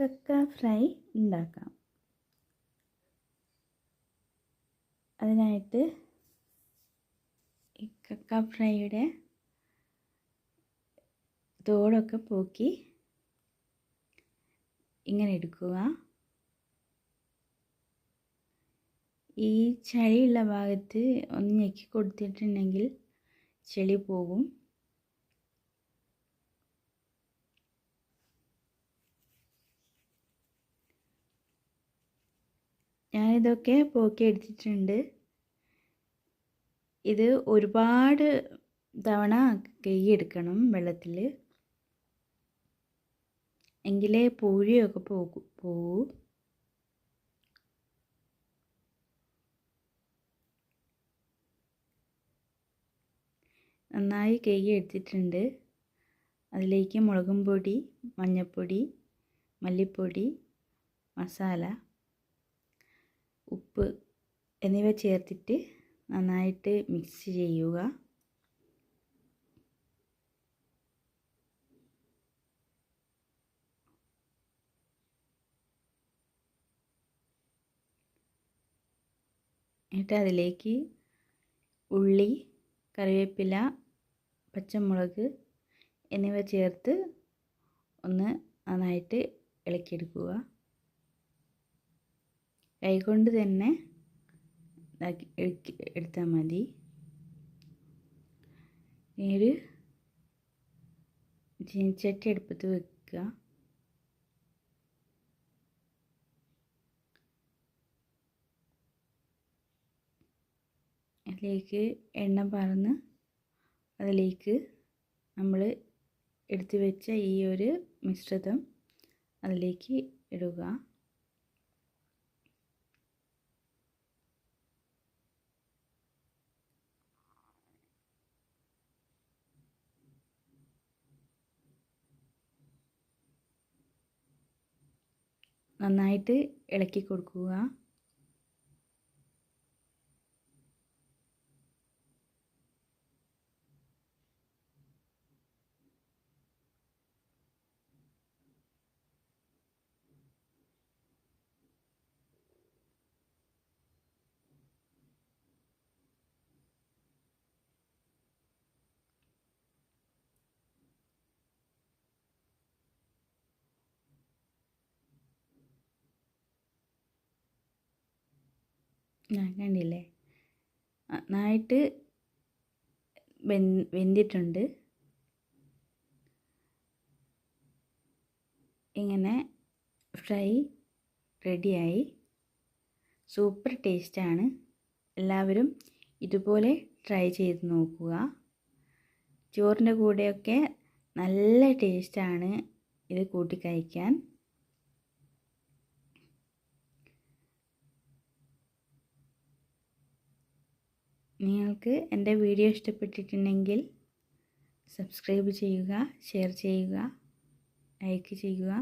കക്ക ഫ്രൈ ഉണ്ടാക്കാം അതിനായിട്ട് ഈ കക്ക ഫ്രൈയുടെ തോടൊക്കെ പോക്കി ഇങ്ങനെ എടുക്കുക. ഈ ചളിയുള്ള ഭാഗത്ത് ഒന്ന് ഞെക്കി കൊടുത്തിട്ടുണ്ടെങ്കിൽ ചെളി പോകും. ഞാനിതൊക്കെ പോക്കി എടുത്തിട്ടുണ്ട്. ഇത് ഒരുപാട് തവണ കൈ എടുക്കണം വെള്ളത്തിൽ എങ്കിലേ പൂഴിയൊക്കെ പോകും പോകൂ നന്നായി കൈ എടുത്തിട്ടുണ്ട്. അതിലേക്ക് മുളകും പൊടി മഞ്ഞൾപ്പൊടി മല്ലിപ്പൊടി മസാല. ഉപ്പ് എന്നിവ ചേർത്തിട്ട് നന്നായിട്ട് മിക്സ് ചെയ്യുക. എന്നിട്ട് അതിലേക്ക് ഉള്ളി കറിവേപ്പില പച്ചമുളക് എന്നിവ ചേർത്ത് ഒന്ന് നന്നായിട്ട് ഇളക്കിയെടുക്കുക. കൈകൊണ്ട് തന്നെ ഇതാക്കി എടുത്താൽ മതി. ഒരു ചീനിച്ചട്ടി അടുപ്പത്ത് വെക്കുക. അതിലേക്ക് എണ്ണ പറന്ന് അതിലേക്ക് നമ്മൾ എടുത്തു വെച്ച ഈ ഒരു മിശ്രിതം അതിലേക്ക് ഇടുക. നന്നായിട്ട് ഇളക്കി കൊടുക്കുക. കണ്ടില്ലേ? നന്നായിട്ട് വെന്തിട്ടുണ്ട്. ഇങ്ങനെ ഫ്രൈ റെഡിയായി. സൂപ്പർ ടേസ്റ്റാണ്. എല്ലാവരും ഇതുപോലെ ട്രൈ ചെയ്ത് നോക്കുക. ചോറിന്റെ കൂടെയൊക്കെ നല്ല ടേസ്റ്റാണ് ഇത് കൂട്ടി കഴിക്കാൻ. നിങ്ങൾക്ക് എന്റെ വീഡിയോ ഇഷ്ടപ്പെട്ടിട്ടുണ്ടെങ്കിൽ സബ്സ്ക്രൈബ് ചെയ്യുക ഷെയർ ചെയ്യുക ലൈക്ക് ചെയ്യുക.